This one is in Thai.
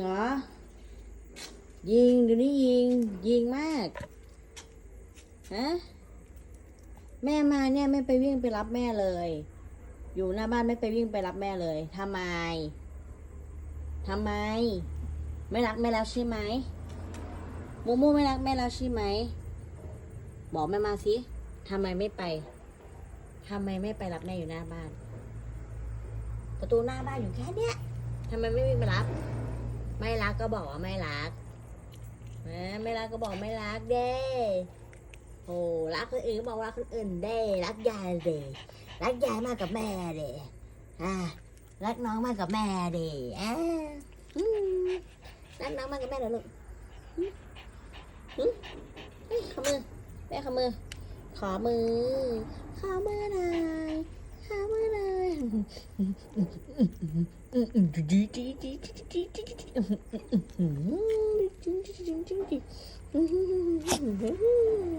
เหรอ ยิงเดี๋ยวนี้ยิง ยิงมาก ฮะ แม่มาเนี่ยไม่ไปวิ่งไปรับแม่เลย อยู่หน้าบ้านไม่ไปวิ่งไปรับแม่เลยทำไมทำไม ไม่รักแม่แล้วใช่ไหมมูมูไม่รักแม่แล้วใช่ไหมบอกแม่มาสิทำไมไม่ไปทำไมไม่ไปรับแม่อยู่หน้าบ้าน ประตูหน้าบ้านอยู่แค่เนี้ยทำไมไม่วิ่งไปรับ ไม่รักก็บอกว่าไม่รักนะไม่รักก็บอกไม่รักเด้โอ้รักคนอื่นก็บอกรักคนอื่นเด้รักยายเด้รักยายมากกับแม่เด้อ่ารักน้องมากกับแม่เด้อ่าอืมรักน้องมากกับแม่เหรอลูกอืมเฮ้ยขอมือแม่ขอมือ ขอมือ ขอมือหน่อยขอมือหน่อย 嗯嗯叽叽叽叽叽叽叽叽叽嗯哼嗯嗯嗯叽叽叽叽叽叽嗯哼哼哼哼哼哼